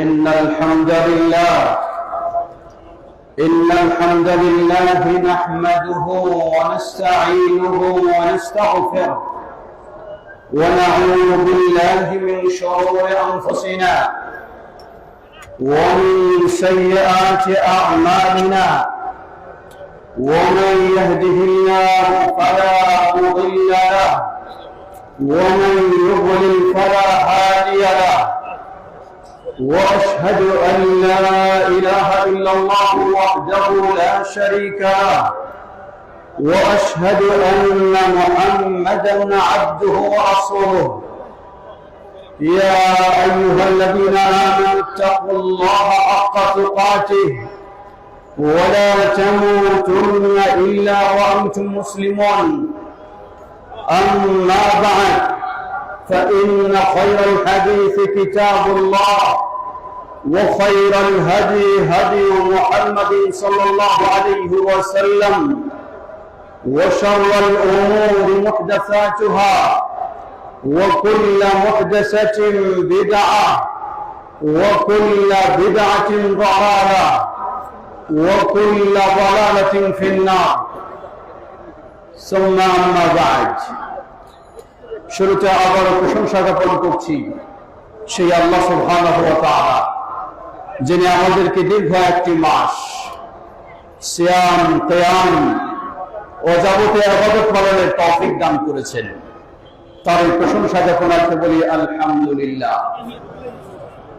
إن الحمد لله إن الحمد لله نحمده ونستعينه ونستغفره ونعوذ بالله من شرور أنفسنا ومن سيئات أعمالنا. ومن يهده الله فلا مضل له ومن يضلل فلا هادي له. وأشهد أن لا إله إلا الله وحده لا شريك له. وأشهد أن محمدا عبده ورسوله. يا أيها الذين آمنوا اتقوا الله حق تقاته ولا تموتن إلا وأنتم مسلمون. أما بعد فإن خير الحديث كتاب الله. وخير الهدي هدي محمد صلى الله عليه وسلم وشر الامور محدثاتها وكل محدثه بدعه وكل بدعه ضلاله وكل ضلاله في النار ثم اما بعد শুরুতে আবার প্রশংসা জ্ঞাপন করছি সেই আল্লাহ সুবহানাহু ওয়া তাআলা যিনি আমাদেরকে দীর্ঘ একটি মাস সিয়াম, কিয়াম ও যাবতীয় পালনের তৌফিক দান করেছেন। তার প্রশংসা যখন আজকে বলি, আলহামদুলিল্লাহ।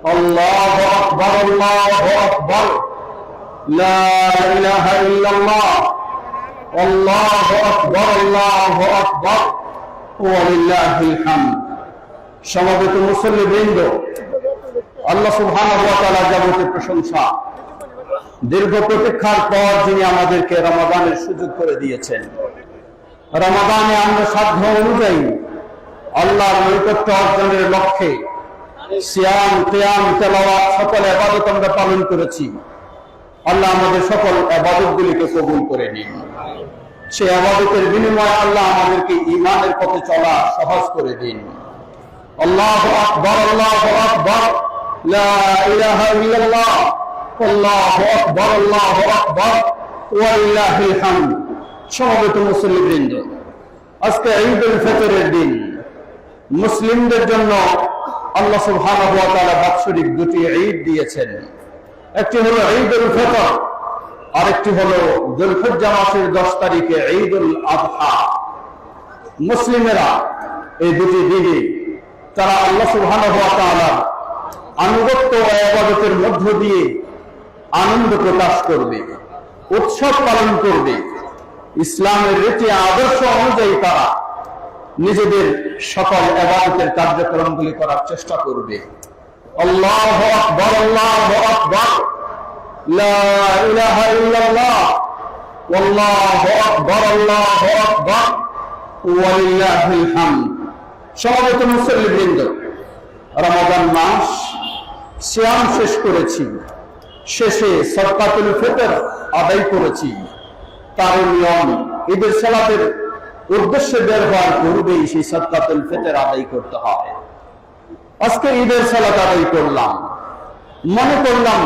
আল্লাহু আকবার আল্লাহু আকবার। লা ইলাহা ইল্লাল্লাহ। আল্লাহু আকবার আল্লাহু আকবার। ওয়ালিল্লাহিল হামদ। মুসল্লিবৃন্দ আল্লাহ যাবতীয় প্রশংসা। দীর্ঘ প্রতীক্ষার পর যিনি আমাদেরকে রমাদানের সুযোগ করে দিয়েছেন। রমাদানে আমরা সাধ্য অনুযায়ী আল্লাহর নৈকট্য অর্জনের লক্ষ্যে সিয়াম কিয়াম তেলাওয়াত সকল আবাদত আমরা পালন করেছি। আল্লাহ আমাদের সকল আবাদতগুলিকে কবুল করে নিন। সেই আবাদতের বিনিময়ে আল্লাহ আমাদেরকে ইমানের পথে চলা সহজ করে দিন। আল্লাহ আকবর আল্লাহ আকবর। لا إله إلا الله والله أكبر الله أكبر ولله الحمد সমবেত মুসলিমবৃন্দ আজকে ঈদ উল ফিতরের দিন মুসলিমদের জন্য আল্লাহ সুবহানাহু ওয়া তাআলা বাৎসরিক দুটি ঈদ দিয়েছেন একটি হলো ঈদ উল ফিতর আরেকটি হলো দুলহজ্জা মাসের 10 তারিখে ঈদ উল আযহা মুসলিমেরা এই দুটি দিনে তারা আল্লাহ সুবহানাহু ওয়া তাআলা আনুগত্য আবাদতের মধ্য দিয়ে আনন্দ প্রকাশ করবে, উৎসব পালন করবে। ইসলামের রীতি আদর্শ অনুযায়ী তারা নিজেদের সকল আবাদতের কার্যক্রমগুলি করার চেষ্টা করবে। আল্লাহ আকবর আল্লাহ আকবর। মুসল্লিবৃন্দ রমাদান মাস সিয়াম শেষ করেছি। শেষে সরকাতুল ফিতর আদায় করেছি। তার নিয়ম, ঈদের সালাতের উদ্দেশ্যে বের হওয়ার পূর্বেই সেই সদকাতুল ফিতর আদায় করতে হয়। আজকে ঈদের সালাত আদায় করলাম। মনে করলাম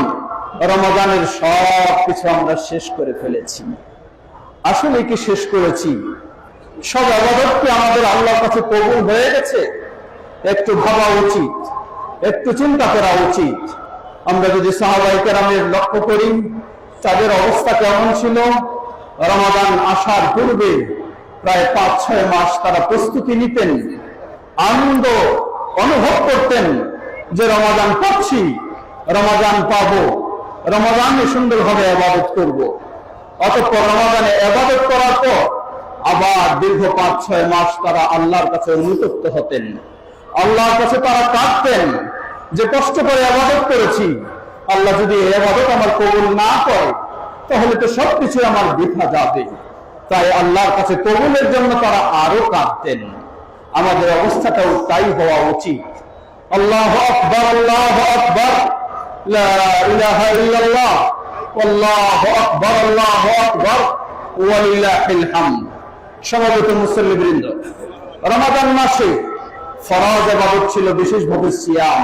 রমাদানের সব কিছু আমরা শেষ করে ফেলেছি। আসলে কি শেষ করেছি? সব আবাদতকে আমাদের আল্লাহর কাছে কবুল হয়ে গেছে? একটু ভাবা উচিত। একটু চিন্তা করা উচিত। আমরা যদি সাহাবাই লক্ষ্য করি, তাদের অবস্থা কেমন ছিল? রমাদান আসার পূর্বে প্রায় পাঁচ ছয় মাস তারা প্রস্তুতি নিতেন, আনন্দ অনুভব করতেন যে রমাদান পাচ্ছি, রমাদান পাবো রমাদানে সুন্দরভাবে আবাদত করব। অতঃপর রমাদানে আবাদত করার পর আবার দীর্ঘ পাঁচ ছয় মাস তারা আল্লাহর কাছে অনুতপ্ত হতেন। আল্লাহর কাছে তারা কাঁদতেন যে কষ্ট করে আবাদত করেছি, আল্লাহ যদি এই আবাদত আমার কবুল না করে, তাহলে তো সবকিছু আমার বৃথা যাবে। তাই আল্লাহর কাছে কবুলের জন্য তারা আরও কাঁদতেন। আমাদের অবস্থাটাও তাই হওয়া উচিত। আল্লাহ আকবর আল্লাহ আকবর সমাবেত মুসল্লিবৃন্দ রমাদান মাসে ফরাজ আবাদত ছিল বিশেষভাবে সিয়াম।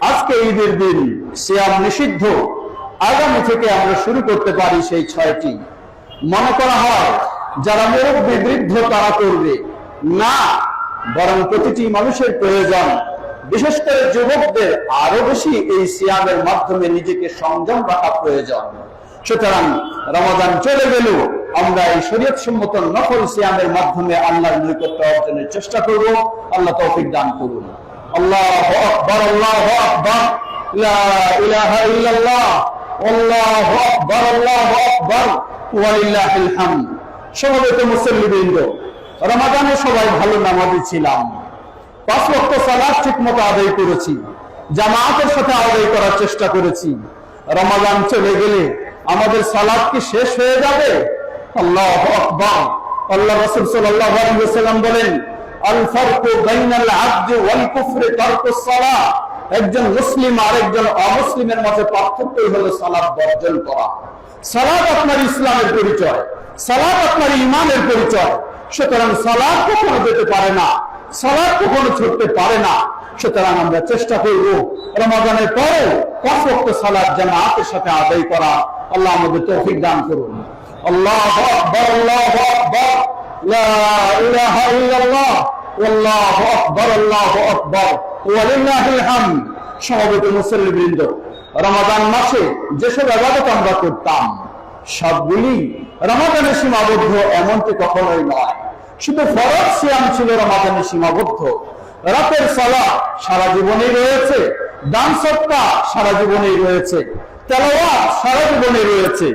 আজকে ঈদের দিন সিয়াম নিষিদ্ধ। আগামী থেকে আমরা শুরু করতে পারি সেই ছয়টি। মনে করা হয়, যারা মুরব্বী বৃদ্ধ তারা করবে। না, বরং প্রতিটি মানুষের প্রয়োজন। বিশেষ করে যুবকদের আরও বেশি এই সিয়ামের মাধ্যমে নিজেকে সংযম রাখা প্রয়োজন। সুতরাং রমাদান চলে গেল, আমরা এই শরীয়ত সম্মত নকল সিয়ামের মাধ্যমে আল্লাহর নৈকট্য অর্জনের চেষ্টা করব। আল্লাহ তৌফিক দান করুন। আল্লাহ আকবর আল্লাহ আকবর সমবেত মুসল্লিবৃন্দ, রমাদানে সবাই ভালো নামাজি ছিলাম। পাঁচ লক্ষ সালাদ ঠিক মতো আদায় করেছি, জামাতের সাথে আদায় করার চেষ্টা করেছি। রমাদান চলে গেলে আমাদের সালাদ কি শেষ হয়ে যাবে? আল্লাহ আকবর। আল্লাহ রসুল সাল্লাহ বলেন একজন মুসলিম আর একজন অমুসলিমের মধ্যে পার্থক্যই হলো সালাদ বর্জন করা। সালাদ আপনার ইসলামের পরিচয় সালাদ আপনার ইমানের পরিচয়। সুতরাং সালাদ কখনো যেতে পারে না সালাদ কখনো ছুটতে পারে না। সুতরাং আমরা চেষ্টা করব রমাদানের পরে পাঁচ ওয়াক্ত সালাদ জামাতের সাথে আদায় করা। আল্লাহ আমাদের তৌফিক দান করুন। আল্লাহ আল্লাহ লা ইলাহা ইল্লাল্লাহ, আল্লাহু আকবার আল্লাহু আকবার। ওয়ালিল্লাহিল হামদ। সমবেত মুসল্লিবৃন্দ রমাদান মাসে যেসব ইবাদত আমরা করতাম, সবগুলি রমাদানে সীমাবদ্ধ, এমনটি কখনোই নয়। শুধু ফরজ সিয়াম ছিল রমাদানে সীমাবদ্ধ। রাতের সালা সারা জীবনেই রয়েছে, দান সত্তা সারা জীবনেই রয়েছে, তেলাওয়াত সারা জীবনে রয়েছে,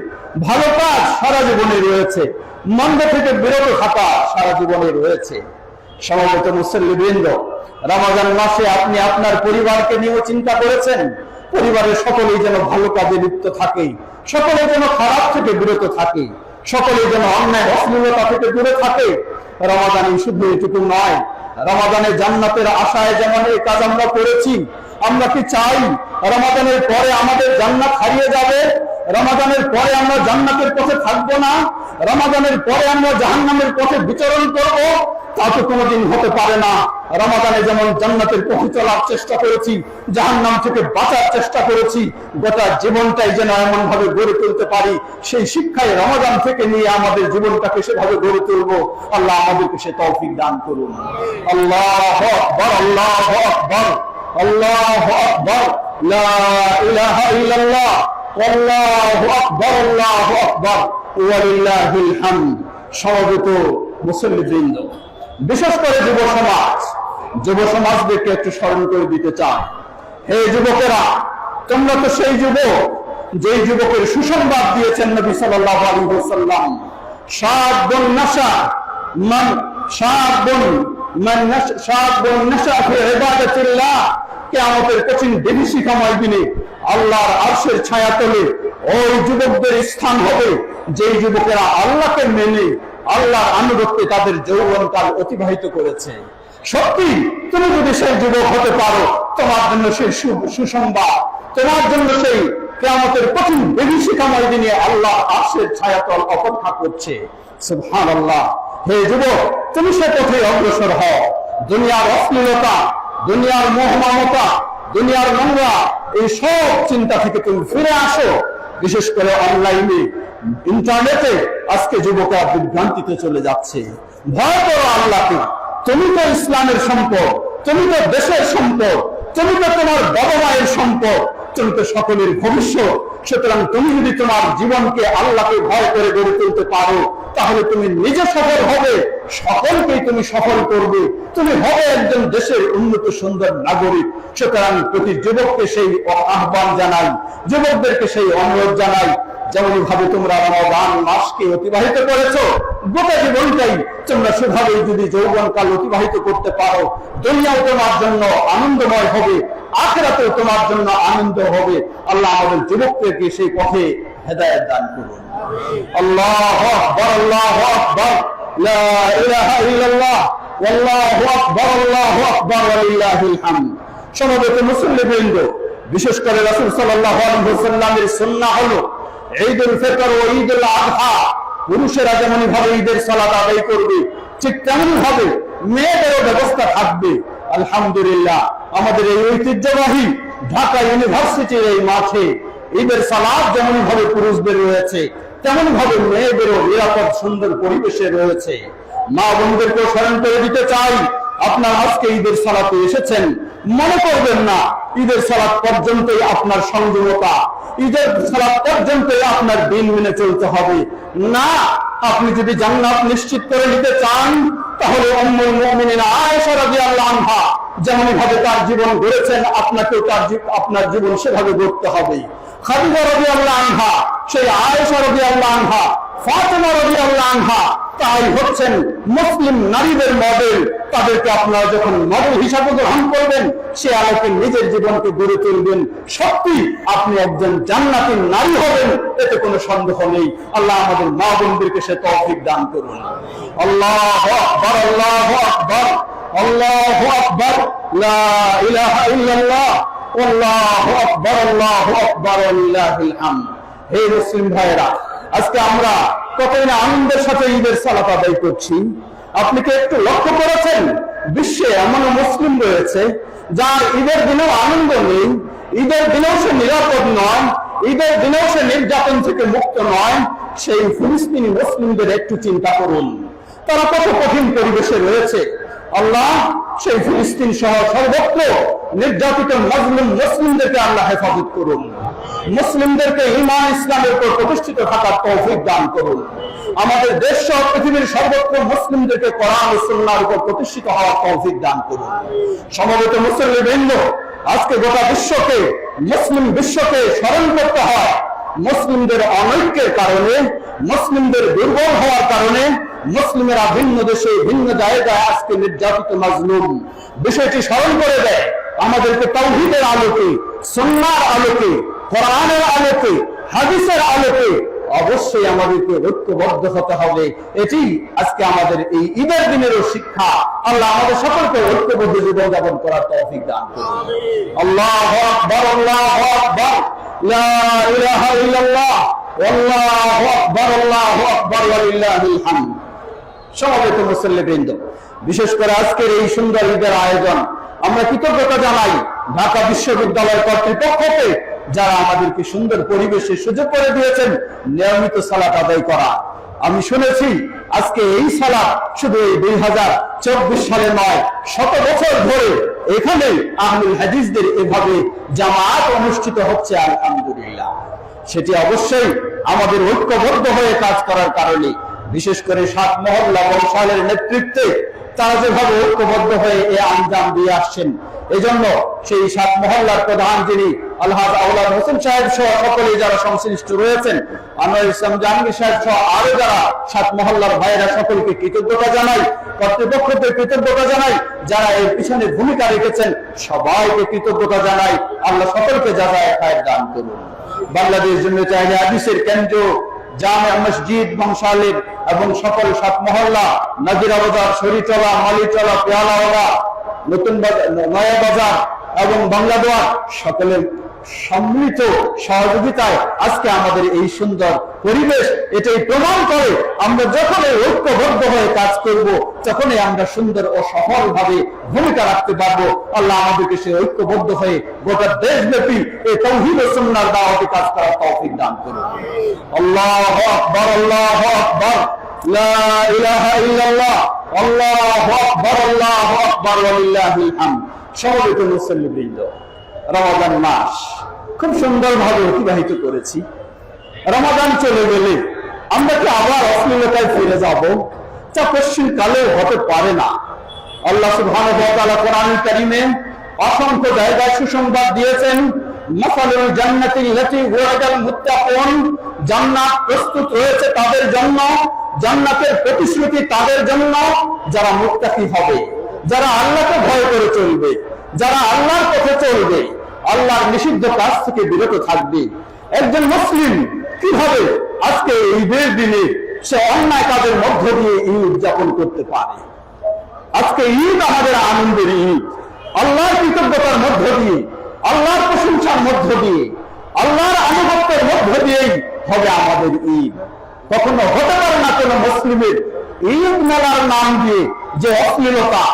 ভালো কাজ সারা জীবনে রয়েছে মন্দ থেকে বিরত থাকা সারা জীবনে রয়েছে। সমবেত মুসল্লিবৃন্দ, রমাজান মাসে আপনি আপনার পরিবারকে নিয়েও চিন্তা করেছেন? পরিবারের সকলেই যেন ভালো কাজে লিপ্ত থাকে সকলে যেন খারাপ থেকে বিরত থাকে সকলে যেন অন্যায় অশ্লীলতা থেকে দূরে থাকে। রমাদান শুধু এটুকু নয় রমাদানে জান্নাতের আশায় যেমন এই কাজ আমরা করেছি, আমরা কি চাই রমাদানের পরে আমাদের জান্নাত হারিয়ে যাবে? রমাদানের পরে আমরা জান্নাতের পথে থাকব না। রমাদানের পরে আমরা জাহান্নামের পথে বিচরণ করব। তা তো কোনোদিন হতে পারে না। রমাদানে যেমন জান্নাতের পথে চলার চেষ্টা করেছি, জাহান্নাম থেকে বাঁচার চেষ্টা করেছি, গোটা জীবনটাই যেন এমন ভাবে গড়ে তুলতে পারি, সেই শিক্ষায় রমাদান থেকে নিয়ে আমাদের জীবনটাকে সেভাবে গড়ে তুলবো। আল্লাহ আমাদেরকে সে তৌফিক দান করুন। আল্লাহ আকবর আল্লাহ আকবর আল্লাহ আকবর। লা ইলাহা ইল্লাল্লাহ। সমবেত মুসল্লিবৃন্দ, বিশেষ করে যুব সমাজ। যুব সমাজদেরকে একটু স্মরণ করে দিতে চাই। হে যুবকেরা, তোমরা তো সেই যুবক, যেই যুবকের সুসংবাদ দিয়েছেন নবী সাল্লাল্লাহু আলাইহি ওয়াসাল্লাম। শাবুন নাশা মান শাবুন মান নাশা শাবুন নাশা ফি ইবাদাতিল্লাহ। কিয়ামতের কঠিন বিভীষিকাময় দিনে আল্লাহর আরশের ছায়া তলে ওই যুবকদের স্থান হবে, যেই যুবকেরা আল্লাহকে মেনে আল্লাহর আনুগত্যে তাদের যৌবনকাল অতিবাহিত করেছে। সত্যি, তুমি যদি সেই যুবক হতে পারো, তোমার জন্য সেই সুসংবাদ, তোমার জন্য সেই কেয়ামতের কঠিন বিভীষিকাময় দিনে আল্লাহ আরশের ছায়াতল অপেক্ষা করছে। সুবহান আল্লাহ হে যুবক, তুমি সে পথে অগ্রসর হও। দুনিয়ার অশ্লীলতা, দুনিয়ার মোহমামতা দুনিয়ার নোংরা এই সব চিন্তা থেকে তুমি ফিরে আসো। বিশেষ করে অনলাইনে, ইন্টারনেটে আজকে যুবকরা বিভ্রান্তিতে চলে যাচ্ছে। ভয় করো আল্লাহকে। তুমি তো ইসলামের সম্পদ, তুমি তো দেশের সম্পদ, তুমি তো তোমার বাবা মায়ের সম্পদ। তুমি তো সকলের ভবিষ্যৎ। সুতরাং তুমি যদি তোমার জীবনকে আল্লাহকে ভয় করে গড়ে তুলতে পারো, তাহলে তুমি নিজে সফল হবে, সকলকেই তুমি সফল করবে। তুমি হবে একজন দেশের উন্নত সুন্দর নাগরিক। সুতরাং প্রতি যুবককে সেই আহ্বান জানাই, যুবকদেরকে সেই অনুরোধ জানাই যেমন ভাবে তোমরা রমাদান মাসকে অতিবাহিত করেছ, গোটা জীবনটাই তোমরা সেভাবেই যদি যৌবনকাল অতিবাহিত করতে পারো দুনিয়াও তোমার জন্য আনন্দময় হবে। আখেরাতেও তোমার জন্য আনন্দ হবে। আল্লাহ আমাদের যুবকদেরকে সেই পথে হেদায়েত দান করুন। আল্লাহ আকবার আল্লাহ আকবার। লা ইলাহা ইল্লাল্লাহ আকবার, আল্লাহু আকবার হামদ। সমবেত বিশেষ করে রাসূল সাল্লাল্লাহু আলাইহি ওয়াসাল্লামের সুন্নাহ হলো ঈদুল ফিতর ও ঈদুল আযহা পুরুষেরা যেমন ভাবে ঈদের সালাত আদায় করবে, ঠিক তেমন ভাবে মেয়েদেরও ব্যবস্থা থাকবে। আলহামদুলিল্লাহ। আমাদের এই ঐতিহ্যবাহী ঢাকা ইউনিভার্সিটির এই মাঠে ঈদের সালাদ যেমন ভাবে পুরুষদের রয়েছে তেমন ভাবে মেয়েদেরও নিরাপদ, সুন্দর পরিবেশে রয়েছে। মা বোনদেরকেও স্মরণ করে দিতে চাই, আপনার আজকে ঈদের সালাতে এসেছেন। মনে করবেন না, ঈদের সালাত পর্যন্তই আপনার সংযমতা। ঈদের সালাত পর্যন্তই আপনার দিন মেনে চলতে হবে। না, আপনি যদি জান্নাত নিশ্চিত করে নিতে চান, তাহলে উম্মুল মুমিনিন যেমন ভাবে তার জীবন গড়েছেন, আপনাকেও তার আপনার জীবন সেভাবে গড়তে হবে। খাদিজা রবি আল্লাহ আনহা, সেই আয়েশা আল্লাহ আনহা, ফাতেমা রবি আল্লাহ আনহা তাই হচ্ছেন মুসলিম নারীদের মডেল তাদেরকে আপনারা যখন মডেল হিসাবে গ্রহণ করবেন, সে আলোকে নিজের জীবনকে গড়ে তুলবেন। সত্যি আপনি একজন জান্নাতি নারী হবেন, এতে কোনো সন্দেহ নেই। আল্লাহ আমাদের মা বোনদেরকে সে তৌফিক দান করুন। আল্লাহ আকবার আল্লাহ আকবার আল্লাহ আকবার, লা ইলাহা ইল্লাল্লাহ, আল্লাহু আকবার আল্লাহু আকবার ওয়ালিল্লাহিল হামদ। হে মুসলিম ভাইরা আজকে আমরা কতই না আনন্দের সাথে ঈদের সালাত আদায় করছি। আপনি কি একটু লক্ষ্য করেছেন? বিশ্বে এমন মুসলিম রয়েছে, যার ঈদের দিনেও আনন্দ নেই, ঈদের দিনেও সে নিরাপদ নয়, ঈদের দিনেও সে নির্যাতন থেকে মুক্ত নয়, সেই ফিলিস্তিনি মুসলিমদের একটু চিন্তা করুন। তারা কত কঠিন পরিবেশে রয়েছে আল্লাহ সেই ফিলিস্তিন সহ সর্বত্র নির্যাতিত মজলুম মুসলিমদেরকে আল্লাহ হেফাজত করুন। মুসলিমদেরকে ইমান ইসলামের উপর প্রতিষ্ঠিত থাকার তৌফিক দান করুন। আমাদের দেশ সহ পৃথিবীর সর্বত্র মুসলিমদেরকে কোরআন ও সুন্নাহর উপর প্রতিষ্ঠিত হওয়ার তৌফিক দান করুন। সমবেত মুসলিমবৃন্দ আজকে গোটা বিশ্বকে, মুসলিম বিশ্বকে স্মরণ করতে হয়। মুসলিমদের অনৈক্যের কারণে, মুসলিমদের দুর্বল হওয়ার কারণে মুসলিমেরা ভিন্ন দেশে, ভিন্ন জায়গায় আজকে নির্যাতিত, মাজলুম। বিষয়টি স্মরণ করে দেয় আমাদেরকে তৌহিদের আলোকে সন্ন্যার আলোকে, কোরআনের আলোকে, হাদিসের আলোকে। অবশ্যই আমাদেরকে ঐক্যবদ্ধ হতে হবে। এটি আজকে আমাদের এই ঈদের দিনেরও শিক্ষা। আল্লাহ আমাদের সকলকে ঐক্যবদ্ধ জীবন যাপন করার তৌফিক দান করুন। আল্লাহ আকবার আল্লাহ আকবার। লা ইলাহা ইল্লাল্লাহ। আল্লাহু আকবার আল্লাহু আকবার, ওয়ালিল্লাহিল হামদ। সমবেত মুসল্লিবৃন্দ। বিশেষ করে আজকের এই সুন্দর ঈদের আয়োজন, আমরা কৃতজ্ঞতা জানাই ঢাকা বিশ্ববিদ্যালয় কর্তৃপক্ষকে, যারা আমাদেরকে সুন্দর পরিবেশে সুযোগ করে দিয়েছেন, নিয়মিত সালাত আদায় করা। আমি শুনেছি আজকে এই সালাত শুধু এই দুই হাজার চব্বিশ সালে নয়, শত বছর ধরে এখানে আহমুল হাদিসদের এভাবে জামাত অনুষ্ঠিত হচ্ছে, আলহামদুলিল্লাহ। সেটি অবশ্যই আমাদের ঐক্যবদ্ধ হয়ে কাজ করার কারণে বিশেষ করে সাত মহল্লা বংশালের নেতৃত্বে তারা যেভাবে ঐক্যবদ্ধ হয়ে এ আঞ্জাম দিয়ে আসছেন, এজন্য সেই সাত মহল্লার প্রধান যিনি আলহাজ আউলাদ হোসেন সাহেব সহ সকলে যারা সংশ্লিষ্ট রয়েছেন, আনোয়ার ইসলাম জাহাঙ্গীর সাহেব সহ আরও যারা সাত মহল্লার ভাইয়েরা সকলকে কৃতজ্ঞতা জানাই, কর্তৃপক্ষকে কৃতজ্ঞতা জানাই, যারা এর পিছনে ভূমিকা রেখেছেন, সবাইকে কৃতজ্ঞতা জানাই। আল্লাহ সকলকে যাচাই খায়ের দান করুন। বাংলাদেশ জন্য চাইলে আদিসের কেন্দ্র জামে মসজিদ মহসালিদ এবং সকল সাত মহল্লা, নাজিরা বাজার শরীচলা মালিচলা পেয়ালাওয়ালা, নতুন নয়া বাজার এবং বাংলাদোয়ার সকলের সম্মিলিত সহযোগিতায় আজকে আমাদের এই সুন্দর পরিবেশ এটাই প্রমাণ করে আমরা যখনই ঐক্যবদ্ধ হয়ে কাজ করব, তখনই আমরা সুন্দর ও সফল ভাবে ভূমিকা রাখতে পারব। আল্লাহ আমাদেরকে সে ঐক্যবদ্ধ হয়ে গোটা দেশব্যাপী এই তৌহিদ ও সুন্নাহর দাওয়াতে কাজ করার তৌফিক দান করুন। আল্লাহু আকবার আল্লাহু আকবার। লা ইলাহা ইল্লাল্লাহ। আল্লাহু আকবার আল্লাহু আকবার, ওয়ালিল্লাহিল হামদ। সমবেত মুসল্লিবৃন্দ। রমাদান মাস। খুব সুন্দরভাবে অতিবাহিত করেছি। রমাদান চলে গেলে আমরা কি আবার অশ্লীলতায় ফিরে যাব? যা পশ্চিম কালেও হতে পারে না। আল্লাহ সুবহানাহু কোরআন কারীমে অসংখ্য জায়গায় সুসংবাদ দিয়েছেন, মাসালুল জান্নাতিল লাতী ওয়াদাল মুত্তাকুন জান্নাত প্রস্তুত রয়েছে তাদের জন্য, জান্নাতের প্রতিশ্রুতি তাদের জন্য, যারা মুত্তাকি হবে, যারা আল্লাহকে ভয় করে চলবে। যারা আল্লাহর পথে চলবে, আল্লাহর নিষিদ্ধ কাজ থেকে বিরত থাকবে। একজন মুসলিম কীভাবে আজকে ঈদের দিনে সে অন্যায় কাজের মধ্য দিয়ে ঈদ উদযাপন করতে পারে? আজকে ঈদ আমাদের আনন্দের ঈদ। আল্লাহর কৃতজ্ঞতার মধ্য দিয়ে, আল্লাহর প্রশংসার মধ্য দিয়ে, আল্লাহর আনুগত্যের মধ্য দিয়েই হবে আমাদের ঈদ। কখনো হতে পারে না কোনো মুসলিমের ঈদ মেলার নাম দিয়ে যে অশ্লীলতা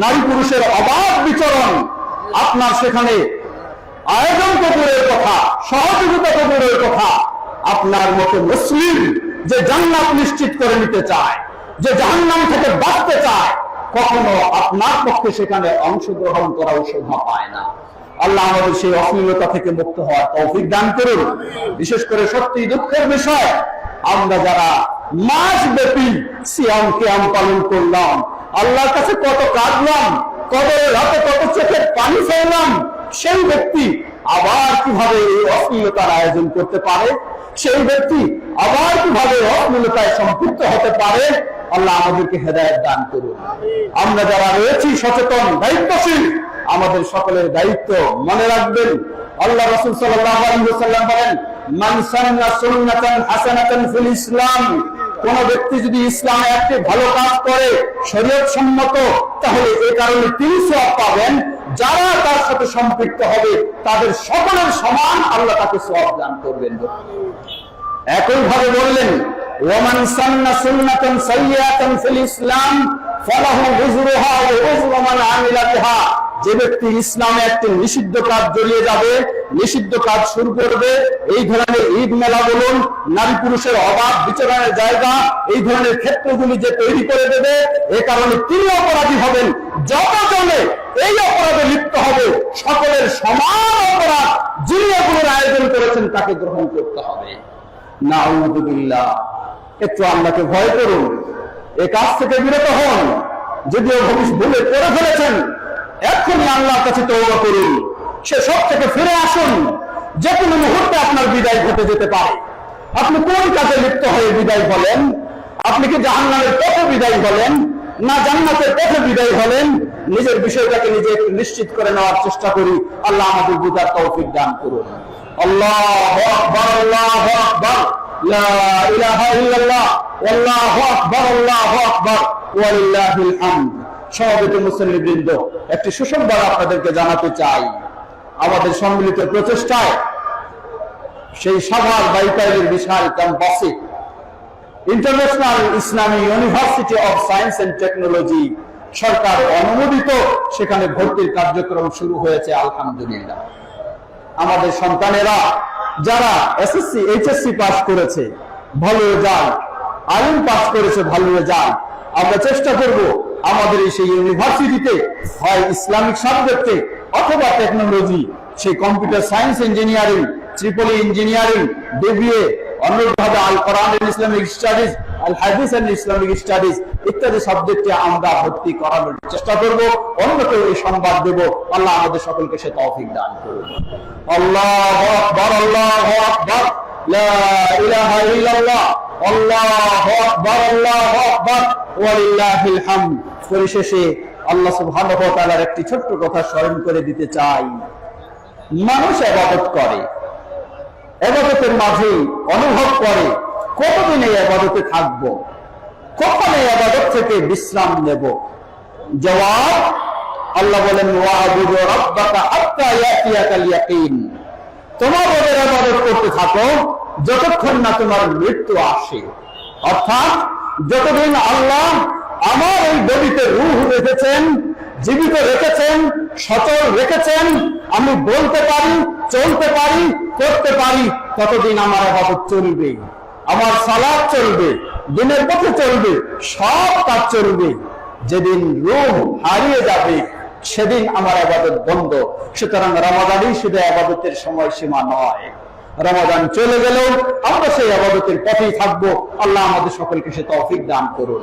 নারী পুরুষের অবাধ বিচরণ আপনার সেখানে আয়োজন কবুরের কথা, সহযোগিতা কবুরের কথা আপনার মতো মুসলিম যে জান্নাত নিশ্চিত করে নিতে চায়, যে জাহান্নাম থেকে বাঁচতে চায়, কখনো আপনার পক্ষে সেখানে অংশগ্রহণ করাও শোভা পায় না। আল্লাহ আমাদের সেই অশ্লীলতা থেকে মুক্ত হওয়ার তৌফিক দান করুন। বিশেষ করে সত্যি দুঃখের বিষয়, আমরা যারা মাস ব্যাপী সিয়াম কিয়াম পালন করলাম আল্লাহর কাছে কত কাঁদলাম কবরের রাতে কত চোখের পানি ফেললাম, সেই ব্যক্তি আবার কীভাবে এই অশ্লীলতার আয়োজন করতে পারে? সেই ব্যক্তি আবার কীভাবে অশ্লীলতায় সম্পৃক্ত হতে পারে? আল্লাহ আমাদেরকে হেদায়ত দান করুন। আমরা যারা রয়েছি সচেতন, দায়িত্বশীল, আমাদের সকলের দায়িত্ব মনে রাখবেন। আল্লাহ রসুল সাল্লাল্লাহু আলাইহি ওয়াসাল্লাম বলেন ইসলাম। কোন ব্যক্তি যদি ইসলামে একটি ভালো কাজ করে, শরীয়ত সম্মত, তাহলে এ কারণে তিনি সব পাবেন। যারা তার সাথে সম্পৃক্ত হবে, তাদের সকলের সমান আল্লাহ তাকে সব দান করবেন। একইভাবে বললেন ওমান সান্না সুন্নাতান সাইয়্যাতান ফিল ইসলাম, ফালাহু যে ব্যক্তি ইসলামে একটি নিষিদ্ধ কাজ জড়িয়ে যাবে, নিষিদ্ধ কাজ শুরু করবে, এই ধরনের ঈদ মেলা বলুন, নারী পুরুষের অবাধ বিচরণের জায়গা, এই ধরনের ক্ষেত্রগুলি যে তৈরি করে দেবে, এ কারণে তিনি অপরাধী হবেন যতজনে এই অপরাধে লিপ্ত হবে, সকলের সমান অপরাধ যিনি এগুলোর আয়োজন করেছেন তাকে গ্রহণ করতে হবে। না নাউজুবিল্লাহ, একটু আল্লাহকে ভয় করুন, এ কাজ থেকে বিরত হন, যদিও ভবিষ্যৎ ভুলে করে ফেলেছেন এক্ষুনি আল্লাহর কাছে তৌবা করুন। সে সব থেকে ফিরে আসুন। যে কোনো মুহূর্তে আপনার বিদায় ঘটে যেতে পারে। আপনি কোন কাজে লিপ্ত হয়ে বিদায় বলেন আপনি কি জাহান্নামের পথে বিদায় বলেন না জান্নাতের পথে বিদায় হলেন? নিজের বিষয়টাকে নিজে নিশ্চিত করে নেওয়ার চেষ্টা করি। আল্লাহ আমাদের বুঝার তৌফিক দান করুন। আল্লাহ আকবার আল্লাহ আকবার। লা ইলাহা ইল্লাল্লাহ। আল্লাহু আকবার আল্লাহু আকবার। ওয়ালিল্লাহিল হামদ। সমবেত মুসলিমবৃন্দ একটি সুসংবাদ আপনাদেরকে জানাতে চাই। আমাদের সম্মিলিত প্রচেষ্টায় সেই সাভার বাইপাইলের বিশাল ক্যাম্পাসে international Islami university of science and technology সরকার অনুমোদিত সেখানে ভর্তির কার্যক্রম শুরু হয়েছে, আলহামদুলিল্লাহ। আমাদের সন্তানেরা, যারা এসএসসি, এইচএসসি পাস করেছে, ভালো রেজাল্ট আইন পাস করেছে, ভালো রেজাল্ট, আমরা চেষ্টা করব আমাদের এই সেই ইউনিভার্সিটিতে হয় ইসলামিক সাবজেক্টে অথবা টেকনোলজি, সেই computer science engineering, triple E engineering BBA অন্যভাবে আল কোরআন ইসলামিক স্টাডিজ, আল হাদিস ইসলামিক স্টাডিজ ইত্যাদি সাবজেক্টে আমরা ভর্তি করানোর চেষ্টা করব। অন্যকে এই সংবাদ দেব। আল্লাহ আমাদের সকলকে সে তৌফিক দান করুন। আল্লাহু আকবার, আল্লাহ আকবার। লা ইলাহা ইল্লাল্লাহ। আল্লাহু আকবার আল্লাহু আকবার। ওয়ালিল্লাহিল হামদ। পরিশেষে আল্লাহ তাআলার একটি ছোট্ট কথা স্মরণ করে দিতে চাই। মানুষ ইবাদত করে, এবাদতের মাঝে অনুভব করে, কতদিন এই আবাদতে থাকব, কখন এই আবাদত থেকে বিশ্রাম নেব? জবাব, আল্লাহ বলেন তোমার ওদের আবাদত করতে থাকো, যতক্ষণ না তোমার মৃত্যু আসে। অর্থাৎ যতদিন আল্লাহ আমার এই বডিতে রুহ রেখেছেন, জীবিত রেখেছেন, সচল রেখেছেন, আমি বলতে পারি, চলতে পারি, করতে পারি, ততদিন আমার আবাদত চলবে, আমার সালাদ চলবে, দিনের পথে চলবে, সব কাজ চলবে। যেদিন রূহ হারিয়ে যাবে, সেদিন আমার আবাদত বন্ধ। সুতরাং রমাদানই শুধু আবাদতের সময়সীমা নয়। রমাদান চলে গেলেও আমরা সেই আবাদতের পথেই থাকব। আল্লাহ আমাদের সকলকে সে তৌফিক দান করুন।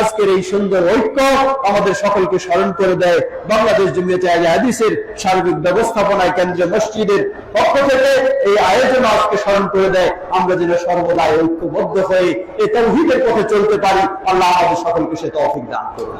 আজকের এই সুন্দর ঐক্য আমাদের সকলকে স্মরণ করে দেয় বাংলাদেশ জমিয়তে আহলে হাদিসের সার্বিক ব্যবস্থাপনায় কেন্দ্রীয় মসজিদের পক্ষ থেকে এই আয়োজন আজকে স্মরণ করে দেয় আমরা যেন সর্বদাই ঐক্যবদ্ধ হয়ে এই তৌহিদের পথে চলতে পারি আল্লাহ আমাদের সকলকে সে তৌফিক দান করুন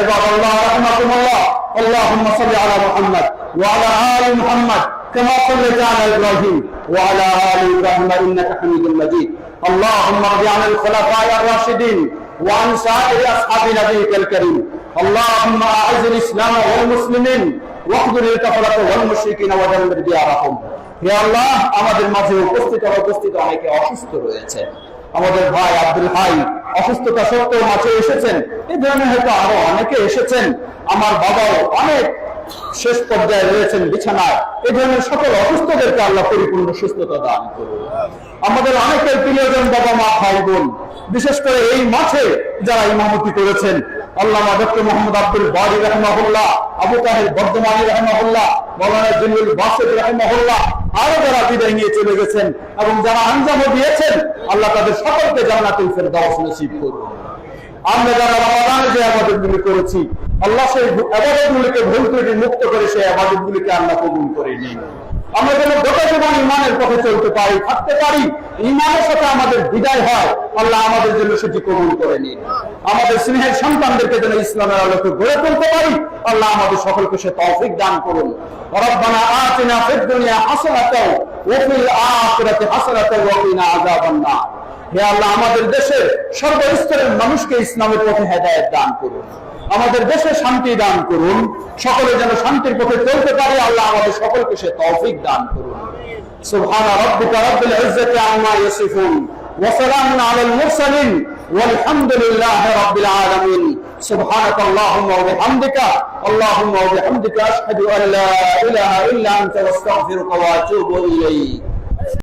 এবার আল্লাহ রাহমাতুল্লাহ اللهم صل على محمد وعلى ال محمد كما صليت على ابراهيم وعلى ال ابراهيم انك حميد مجيد اللهم ارض عن الخلفاء الراشدين وعن سائر اصحاب نبيك الكريم اللهم اعز الاسلام والمسلمين واخذل الكفره والمشركين ودمر ديارهم হে আল্লাহ আমাদের মাঝে উপস্থিত উপস্থিত অনেকে অসুস্থ রয়েছে আমাদের ভাই আব্দুল ভাই অসুস্থতা সত্ত্বেও মাঝে এসেছেন এই ধরনের হয়তো আরো অনেকে এসেছেন আমার বাবাও অনেক শেষ পর্যায়ে রয়েছেন বিছানায়। এই ধরনের সকল অসুস্থদেরকে আল্লাহ পরিপূর্ণ সুস্থতা দান করুন। আমাদের অনেকের প্রিয়জন বাবা মা ভাই বোন বিশেষ করে এই মাঠে যারা ইমামতি করেছেন ডক্টর মোহাম্মদ আব্দুল বাড়ি রহমাহুল্লাহ, আবু তাহের বর্ধমানী রহমাহুল্লাহ, মৌলানা জিল্লুল বাসেদ রহমাহুল্লাহ, আরও যারা বিদায় নিয়ে চলে গেছেন এবং যারা আঞ্জামও দিয়েছেন, আল্লাহ তাদের সকলকে জান্নাতুল ফেরদাউস নসিব করুন। আমরা যারা রমাদানে যে আবাদত গুলি করেছি, আল্লাহ সেই আবাদত গুলিকে ভুল ত্রুটি মুক্ত করে সেই আবাদত গুলিকে আল্লাহ কবুল করে নিন আমরা যেন গোটা জীবন ইমানের পথে চলতে পারি, থাকতে পারি, ইমানের সাথে আমাদের বিদায় হয়, আল্লাহ আমাদের জন্য সেটি কবুল করে নিন। আমাদের স্নেহের সন্তানদেরকে যেন ইসলামের আলোকে গড়ে তুলতে পারি, আল্লাহ আমাদের সকলকে সে তৌফিক দান করুন। হে আল্লাহ, আমাদের দেশের সর্বস্তরের মানুষকে ইসলামের পথে হেদায়ত দান করুন। আমাদের দেশে শান্তি দান করুন সকলে যেন শান্তির পথে চলতে পারে আল্লাহ আমাদের সকলকে সে তৌফিক দান করুন سبحان ربك رب العزة عما يصفون وسلام على المرسلين والحمد لله رب العالمين سبحانك اللهم وبحمدك اللهم وبحمدك أشهد أن لا إله إلا أنت واستغفرك وأتوب إليك